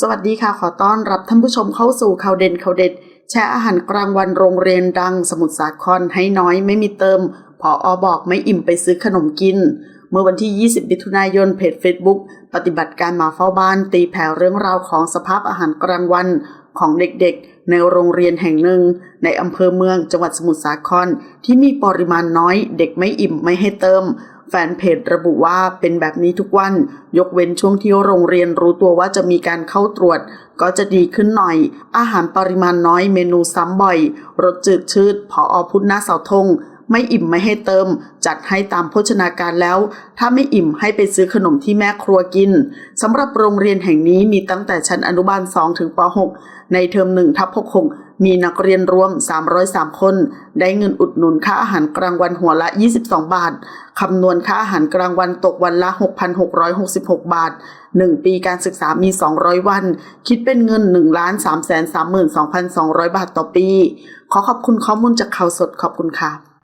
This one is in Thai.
สวัสดีค่ะ ขอต้อนรับท่านผู้ชมเข้าสู่ข่าวเด่นข่าวเด็ด แชร์อาหารกลางวันโรงเรียนดัง สมุทรสาครให้น้อยไม่มีเติมพออบอกไม่อิ่มไปซื้อขนมกิน เมื่อวันที่ 20มิถุนายนเพจ Facebook ปฏิบัติการหมาเฝ้าบ้าน ตีแผ่เรื่องราวของสภาพอาหารกลางวันของเด็กๆ ในโรงเรียนแห่งหนึ่ง ในอำเภอเมืองจังหวัดสมุทรสาครที่มีปริมาณน้อย เด็กไม่อิ่มไม่ให้เติม แฟนเพจระบุว่าเป็นแบบนี้ทุกวัน ยกเว้นช่วงที่โรงเรียนรู้ตัวว่าจะมีการเข้าตรวจ ก็จะดีขึ้นหน่อย อาหารปริมาณน้อยเมนูซ้ำบ่อย รสจืดชืด พออพุทธนาเสาธง ไม่อิ่มไม่ให้เติม จัดให้ตามโภชนาการแล้ว ถ้าไม่อิ่มให้ไปซื้อขนมที่แม่ครัวกินสำหรับโรงเรียนแห่งนี้มีตั้งแต่ชั้นอนุบาล 2 ถึงป .6 ในเทอม1ทับ66 มีนักเรียนรวม 303 คน ได้เงินอุดหนุนค่าอาหารกลางวันหัวละ 22 บาทคำนวณค่าอาหารกลางวันตกวันละ 6,666 บาท 1 ปีการศึกษามี 200 วัน คิดเป็นเงิน 1 3 3 2 2 2 0 0 บาทต่อปี ขอขอบคุณข้อมูลจากข่าวสดขอบคุณค่ะ